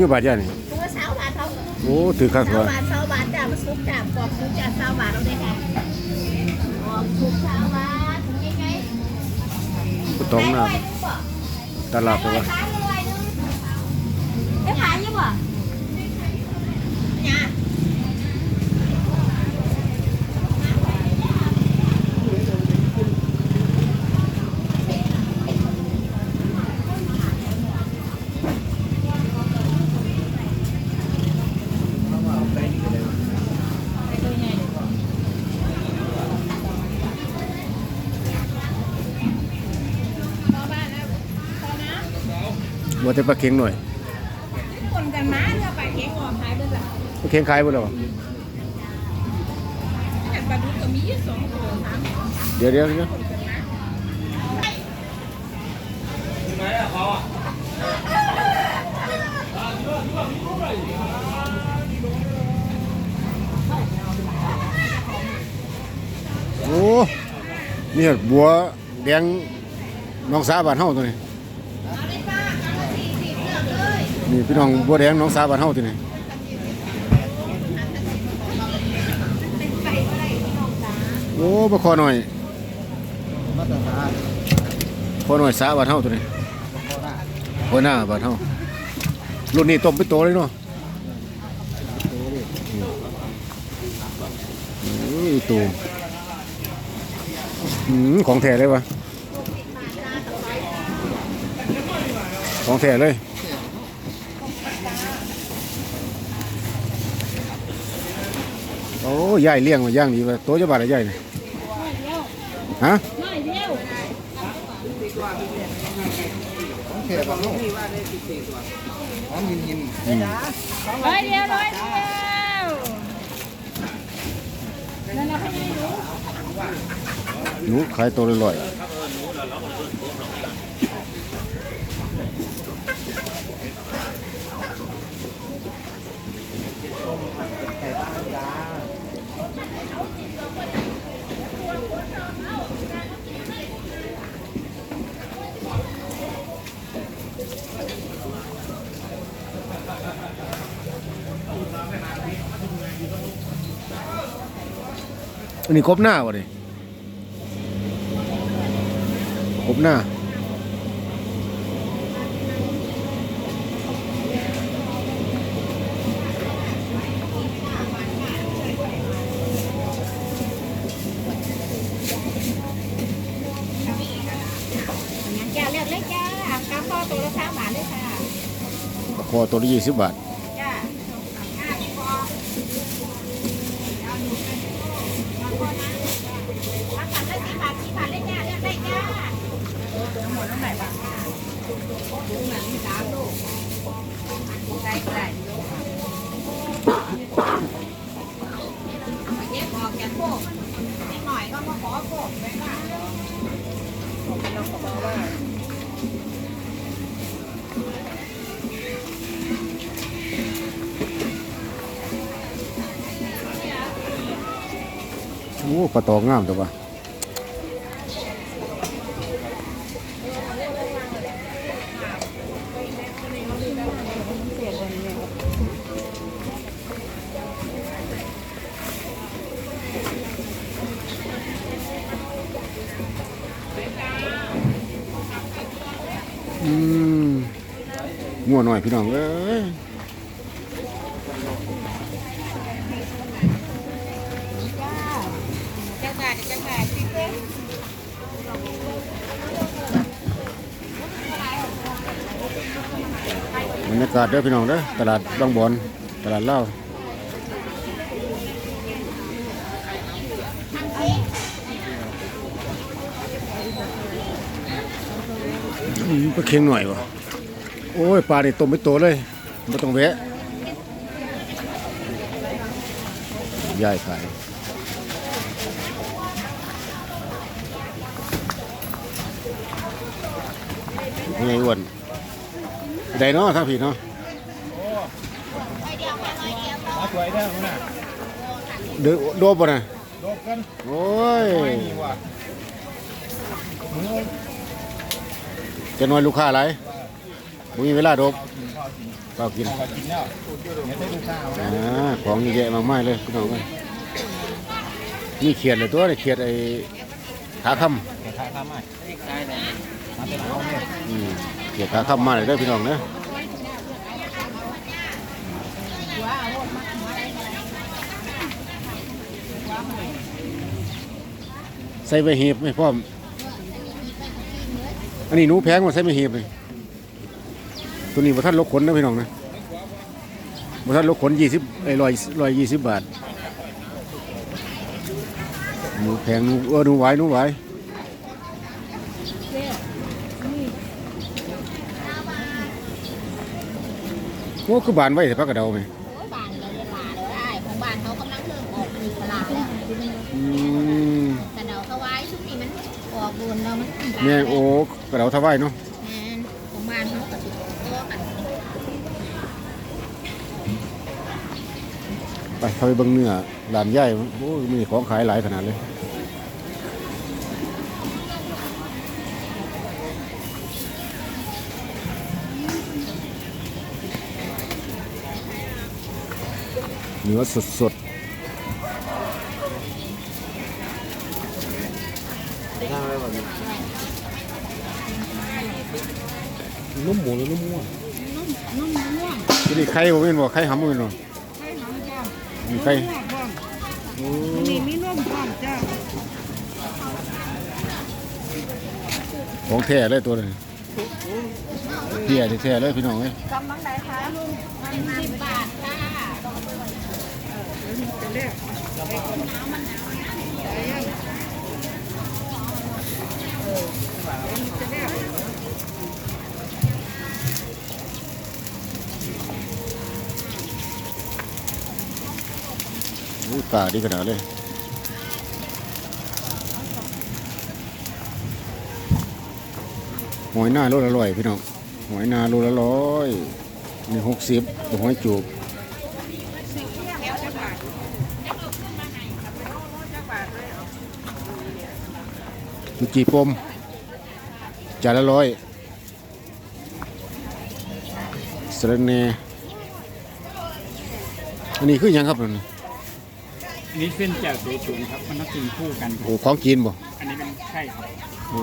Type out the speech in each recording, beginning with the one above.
ถุงกี่บาทย่านี่ตัวสาวบาทเขาโอ้ถือข้างสาตัววบาทสาวบาทจ้ามาซุปจ้าปอกซุปจ้าสาวบาทเอาได้ค่ะปอกซุปสาวบาทถุงยังไงบ่ต้องน้ขายร้อยหนึ่งบ่ำตลาดไปขายว่าร้อยหนึ่งได้ขายยังบ่เนี่ย แต่ปลาเค็งหน่อยคนกันมาเรือไปเก่งออกขายเบิ่งล่ะปลาเค็งขายบ่แล้วบ่แต่ปลาดุกก็มีอยู่สองตัวสามตัวเดี๋ยวเดี๋ยวเดี๋ยวโอ้นี่บัวแดงน้องสาบ้านเฮาตัวนี้ นี่พี่น้องบัวแดงน้องสาบ้านเฮาตัวนี้เป็นไก่ไรพี่น้องจ๋าโอ้บ่คอหน่อยคอหน่อยสาบ้านเฮาตัวนี้โคราชหัวหน้าบ้านเฮารุ่นนี้ต้มเป็นโตเลยเนาะอ้ยตูอืมของแท้เลยวะของแท้เลย อ้ยายเลี้ยงมาย่างดีวะโตจะบาดอะไรยายนี่ฮะน้อยเดียวของเขตของลูกของยินยินร้อยเดียวร้อยเดียวนั่นเราให้ดูหนูขายโตลอย อันนี้กบหน้าวะดิกบหน้าจ้าเลือกเลยจ้ากาพ่อตัวละสามบาทเลยค่ะคอตัวละยี่สิบบาท จ้าห้าพอราคาละสี่บาทสี่บาทเลยจ้าเลือกได้จ้าหมดเท่าไหร่บ้าง ถุงหนังสามลูกได้ก็ได้แยกออกแกโคกนิดหน่อยก็มาขอโคกไว้ค่ะเราขอว่าโอ้ปลาตองงามตัวปะ งัวหน่อยพี่น้องเอ้ยจังหวัดจังหวัดสิเต้บรรยากาศเด้อพี่น้องเด้อตลาดบางบอนตลาดเหล้าอืมปลาเค็งหน่อยวะ อ้ยปลาเนี่ต้มไม่โตเลยไม่ต้องแวะยายขายยังไงอ้วนได้เนาะทางผิดเนาะมาสวยได้ไหมน่ะเดือโดบบ่น่ะลบกันโอ้ยไม่มีว่ะมึงจะน้อยลูกค้าอะไรบผ มีเวลาดบก็กินพอกินแล้วเดี๋ยวให้ลูกค้าเอาอ่าของเยอะแยะมากมายเลยพี่น้องเอ้ยนี่เขียดเลยตัวนี่เขียดไอ้ขาคำเลยมาเป็นเอาเนี่ยำอืมเขียดขาคำมาเลยเด้อพี่น้องเด้อใส่ใบเห็บไหมพร้อมอันนี้หนูแพงกว่าใส่ใบเห็บเลย ตัวนี้บ่ท่านลกขนนะพี่น้องนะบ่ท่านลกขนยี่สิบไอ้ร้อยร้อยยี่สิบบาทหนูแพงหนูเออหนูไหวหนูไหวโอ้คือบานไว้แต่พักกระเดาไหมโอ้ยบ้านเราเวลาเลยได้ของบ้านเขากำลังเริ่มออกมีตลาดแล้วอืมแต่เดาเขาไว้ช่วงนี้มันออกบุญเรามันขึ้นแม่โอ้กระเดาทวายเนาะ ไปเข้าไปเบิ่งเนื้อร้านใหญ่โอ้ยมีของขายหลายขนาดเลยเนื้อสดๆนุ่มหมูหรือนุ่มม่วงนุ่มม่วงนี่ไข่บ่แม่นบ่ไข่หำบ่แม่นบ่มี ไข่โอ้นี่มีนมพร้อมจ้าของแท้เลยตัวนี้เพียแท้ๆเลยพี่น้องเอ้ยกำลังใดคะมันสิบบาทค่ะจะเรียกโอ้ตาดีขนาดเลยหอยหน้าโลละร้อยพี่น้องหอยนาโลละร้อยนี่หกสิบตัวหอยจูบจุจีปมจานละร้อยสระแหนอันนี้คือยังครับนั่ นนี่เส้นแจ่วเสฉวนครับมันต้องกินคู่กันครับโอ้ของกินบ่อันนี้เป็นไข่ครับโอ้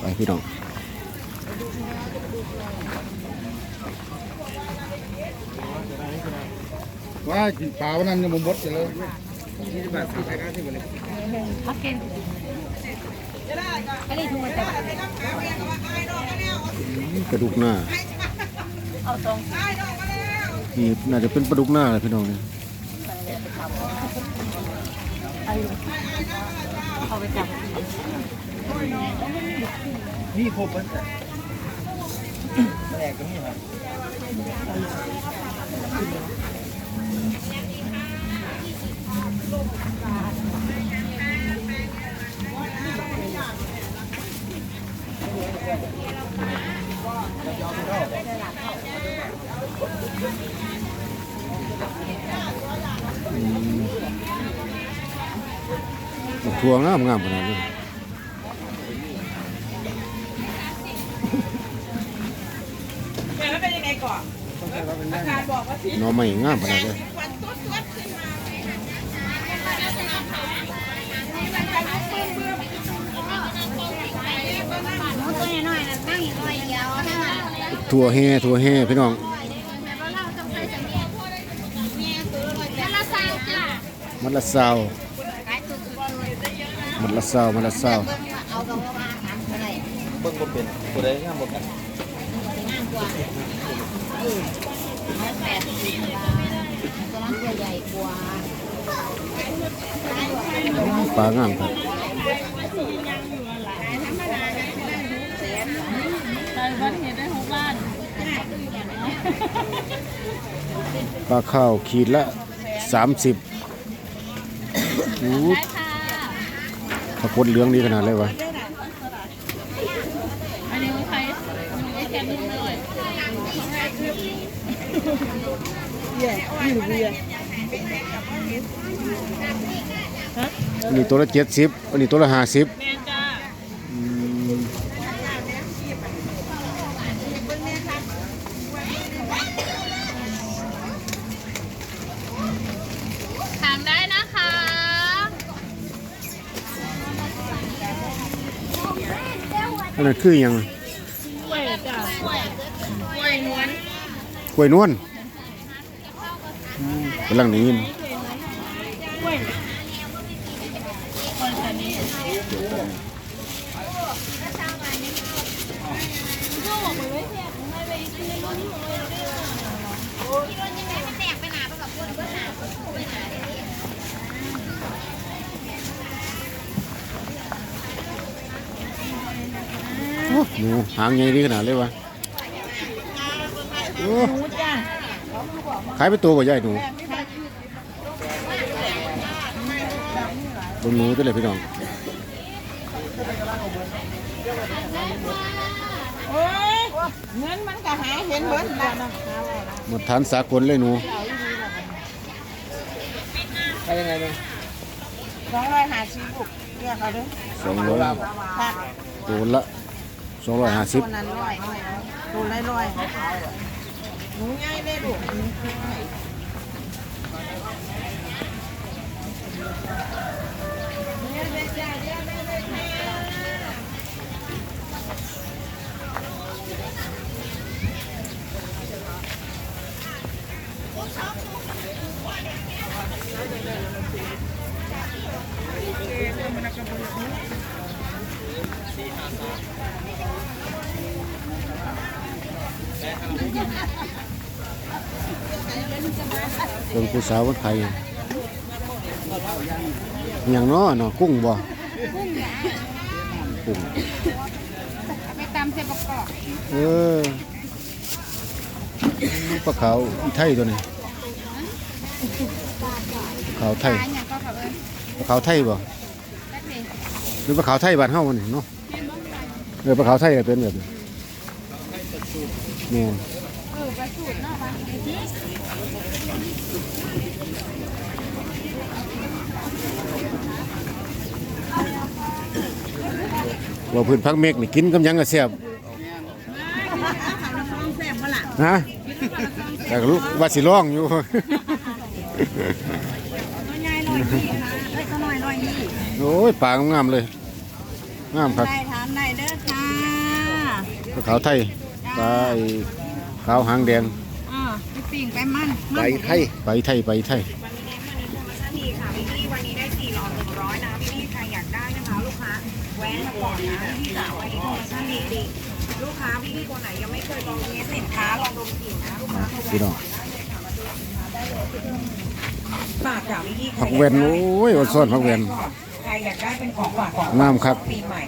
ไปพี่น้องว่ากินปลาวันนั้นยังบ่หมดเลยยี่สิบบาทขายได้ที่บ่เลยพักเกนก็เลยทุ่งมาแต่กระดูกหน้าเอาตรงนี่น่าจะเป็นปลาดุกหน้าแหละพี่น้องเนี่ยเอาไปจับนี่ครบแล้วแต่แรกก็มีครับ ทัวงามงามขนาดนี้แต่แล้วเป็นยังไงก่อนอาการบอกว่าสิหน้อใหม่งามขนาดเลยวันตุ๊ดตุ๊ดขึ้นมาน้องตัวน้อยๆนะตั้งอีกร้อยเดียวถ้ามันทัวแห่ทัวแห่พี่น้องแต่ว่าเราต้องใช้สำเนียงแม่ซื้อร้อยแต่ละสาวจ้ะมันละซาว ขายสุดๆเลย มันละซามันละเบิ่งาเอากับว่ามาถามเท่าไหร่เบิ่งบ่เป็นตัวใดงามบ่กันงามกว่าเออร้อยแปดสิบบาทตัวนั้นตัวใหญ่กว่าปลางามครับปลาข้าวขีดละสามสิบ อู้ถ้าพดเหลืองดีขนาดเลยวะอันนี้ของใครไอ้แค่นุ่มเลยเบียร์นี่หรือเบียร์อันนี้ตัวละเจ็ดสิบอันนี้ตัวละห้าสิบ อันนั้นคือหยังกล้วยจ้ากล้วยกล้วยนวลกล้วยนวลอืมกำลังได้ยินกล้วย โอ้หนูหางใหญ่ดีขนาดเลยวะโอ้หมูจ้าขายไปตัวบ่ใหญ่หนูบนหนูตัวเลยพี่น้องโอ้ยเงินมันก็หาเห็นเบิดละมาทานสากลเลยหนูไปยังไงเนี่ยสองร้อยห้าสิบลูกเรียกเอาเด้อสองร้อยค่ะตัวละ สองร้อยห้าสิบตัวนั้นร้อยตัวละร้อยหนูง่ายเลยลูก ผู้สาวคนไทยอย่างน้อเนาะกุ้งบ่กุ้งไปตำเส้นประกอบเออปลาขาวอีไทยตัวนี้ปลาขาวไทยร้านอย่างก็แบบเออปลาขาวไทยบ่แป๊บนึงหรือปลาขาวไทยบ้านเฮานี่เนาะเออปลาขาวไทยก็เป็นแบบนี้แม่น เออประสูตรเนาะบางที ว่าพื้นพักเมกนี่กินกับหยังก็แซ่บแซ่บบ่ล่ะฮะแต่ก็รู้ว่าสิร้องอยู่ตัวใหญ่ร้อยยี่ค่ะเอ้ยตัวน้อยร้อยยี่โอ้ยปลางามๆเลยงามครับได้ถามได้เด้อค่ะปลาขาวไทยปลาไอ้ขาวหางแดงอ่าไปปิ่งไปมันไปไทยไปไทยไปไทย ดีค่ะพี่พี่วันนี้ได้สี่หลอดหนึ่งร้อยนะพี่พี่ใครอยากได้นะคะลูกค้าแว้นมาก่อนนะพี่พี่จ๋าวันนี้โปรโมชั่นดีจริงลูกค้าพี่พี่คนไหนยังไม่เคยลองเทสสินค้าลองดมกลิ่นนะลูกค้าพี่น้องฝากจากพี่พี่ผักแวนโอ้ยอดซ่อนผักแวนใครอยากได้เป็นของฝากของงามครับปีใหม่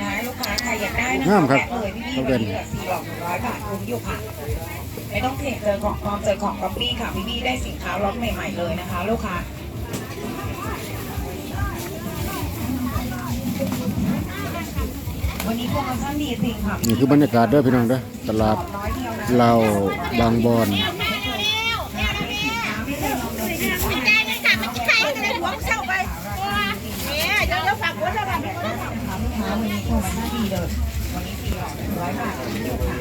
นะลูกค้าใครอยากได้นะงามครับแวะเลยพี่พี่ผักวัแว่นนนี้เหลือสี่หลอดหนึ่งร้อยบาทคุ้มอยู่ค่ะไม่ต้องเทรดเจอของปลอมเจอของก๊อปปี้ค่ะพี่พี่ได้สินค้าล็อตใหม่ๆเลยนะคะ ลูกค้า วันนี้โปรโมชั่นดีจริงค่ะนี่คือบรรยากาศเด้อพี่น้องเด้อตลาดร้อยเดียวนะเราวบางบอนไม่ได้เลยค่ะมันใครให้เลยหัวเข้าไปเนี่ยเดี๋ยวเราฝากหัวเราแบบลูกค้าวันนี้โปรโมชั่นดีเลยวันนี้สี่หลอดหนึ่งร้อยบาทคุ้มอยู่ค่ะ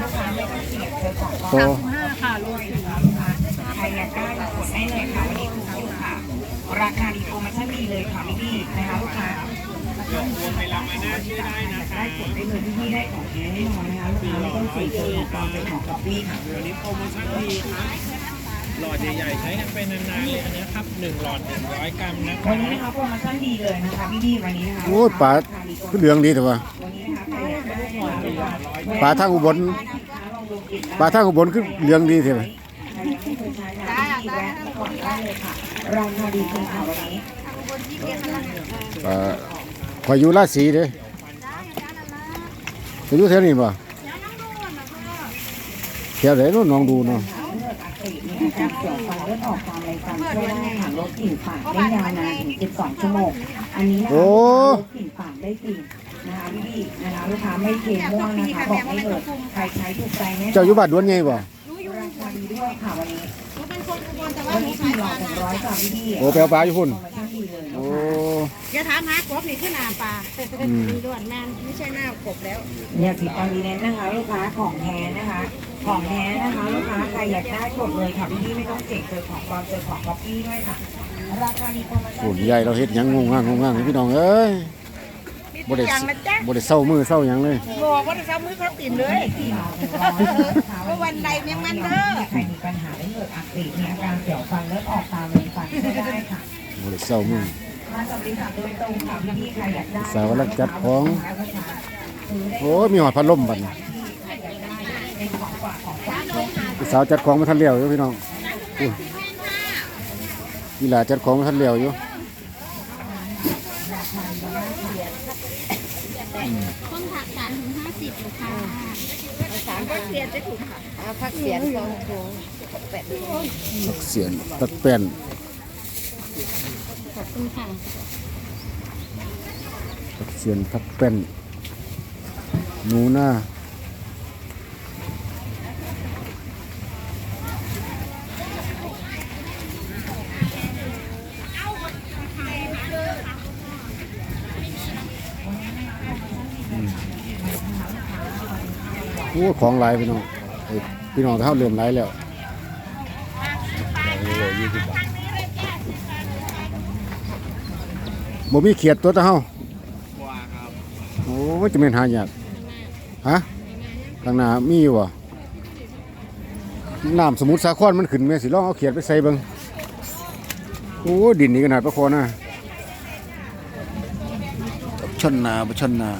ลูกค้าไม่ต้องเสี่ยงเจอของปลอมโตห้าค่ะลูกใครอยากได้กดได้เลยค่ะวันนี้คุ้มอยู่ค่ะ ราคาดีโปรโมชั่นดีเลยค่ะพี่พี่นะคะลูกค้าอยาก ได้กดได้เลยพี่พี่ได้ของแท้แน่นอนนะคะลูกค้าไม่ต้องเสี่ยงเจอของปลอมเจอของก๊อปปี้ค่ะวันนี้โปรโมชั่นดีครับหลอดใหญ่ๆใช้กันไปนานๆเลยอันนี้ครับ1หลอด100กรัมนะควัรันนี้บนะคะโปรโมชั่นดีเลยนะคะพี่พี่วันนี้นะคะโอ้ยปลาคือเหลืองดีแต่ว่า วันนี้นะคะใครอยากได้หัวเรือปลาทางอุบลปลาทางอุบลคือเหลืองดีแต่ว่าใครยังไม่เคยใช้นะคะพี่แวะมาก่อนได้เลยค่ะราคาดีจริงค่ะวันนี้ปลา คอยอยู่ราศีเด้ไปอยู่แถวนี้บ่แถวไหนเนาะน้องดูเนาะเลือดอักเสบมีอาการเสียวฟันเลือดออกตามไรฟันช่วยได้ค่ะลดกลิ่นปากได้ยาวนานถึง12ชั่วโมงอันนี้นะคะโอ้ลดกลิ่นปากได้จริงนะคะพี่ๆนะคะลูกค้าไม่เค็มม่วงนะคะบอกได้เลยใครใช้ถูกใจแน่นอนเจ้าอยู่บ้านดวนไงบ่ราคาดีด้วยค่ะวันนี้วันนี้สี่หลอดหนึ่งร้อยค่ะพี่ๆโอ้ไปเอาปลาอยู่พุ่น โปรโมชั่นดีมีเลยโอ้ อย่าถามหากบนี่คือหน้าปลาอืมมีล้วนแม่นไม่ใช่หน้ากบแล้ว อยากติดตามดีแลนด์นะคะลูกค้าของแท้นะคะ ของแท้นะคะลูกค้าใครอยากได้กดเลยค่ะพี่ไม่ต้องเสี่ยงเจอของปลอมเจอของก๊อปปี้ด้วยค่ะราคาดีโปรโมชั่นโหใหญ่เราเฮ็ดหยังงงง่างงงง่างพี่น้องเอ้ยบ่ได้อย่างนะจ๊ะ บ่ได้เศร้ามือเศร้าหยังเลย บอกว่าจะเอามือเขาติ่มเลยเพราะวันใดเมียงมันเด้อ ใครมีปัญหาได้เหงือกอักเสบมีอาการเสียวฟันเลือดออกตามเลยฟันก็ได้ค่ะ บ่ได้เศร้ามือมาจากบริษัทโดยตรงค่ะพี่ๆใครอยากได้สาวรักจัดของ โอ้ยมีหอดพัดลมบัดนี้พี่สาวจัดของมาทันเลี้ยวอยู่พี่น้องอุ้ยพี่หลาจัดของมาทันเลี้ยวอยู่ต้นผักสามถึงห้าสิบอยู่ค่ะสามก็เสียจะถูกค่ะพักเสียนสองถุงแปดตักเสียนตักแป้นข อบคุณค่ะตักเสียนตักแป้นหนูหน้าอืมโอ้ของหลายพี่น้องเอ้ยพี่น้องเท่าเริ่มหลายแล้วบ่ มีเขียดตัวตะเฮาโอ้ยจะเป็นหายากฮะทางหน้ามีอยู่บ่น้ำสมุทรสาครมันขึ้นแม่สิลองเอาเขียดไปใส่เบิ่งโอ้ดินนี่ขนาดประคอนะชนนาบ่ชนนา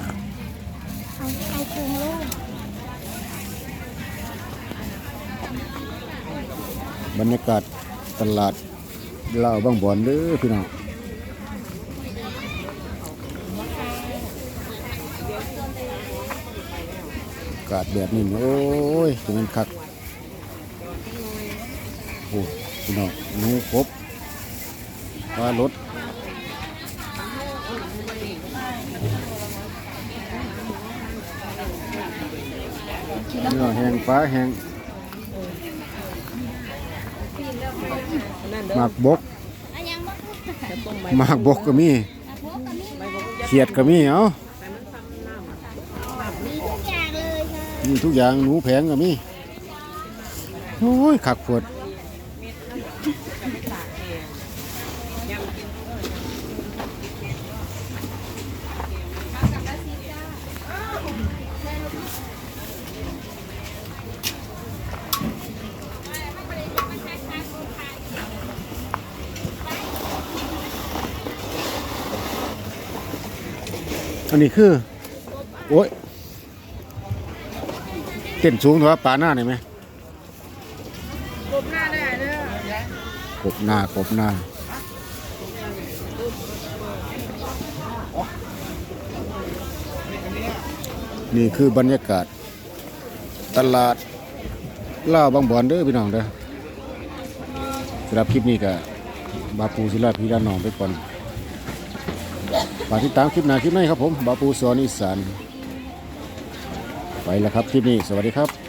เอาเอาโครงโล่งบรรยากาศตลาดลาวบางบ่อนเด้อพี่น้อง กาศแบบนี้โอ้ยจะเป็นคักโอ้พี่น้องนูครบปลารถเนื้อแห้งปลาแห้งหมากบกหมากบกก็มีเขียดก็มีเอ้า มีทุกอย่างหนูแผงก็มีโอ้ยขักปวดอันนี้คือ โอ้ย เต้นสูงถือว่าป่าหน้าได้ไหมกบหน้าได้เด้อกบหน้ากบหน้านี่คือบรรยากาศ ตลาดล่าวบางบอนเด้อพี่น้องเด้อสำหรับคลิปนี้ก็บาปูศิลาพี่ด้านน้องไปก่อนฝากติดตามคลิปหน้าคลิปในครับผม บาปูสอนอีสาน ไปแล้วครับคลิปนี้สวัสดีครับ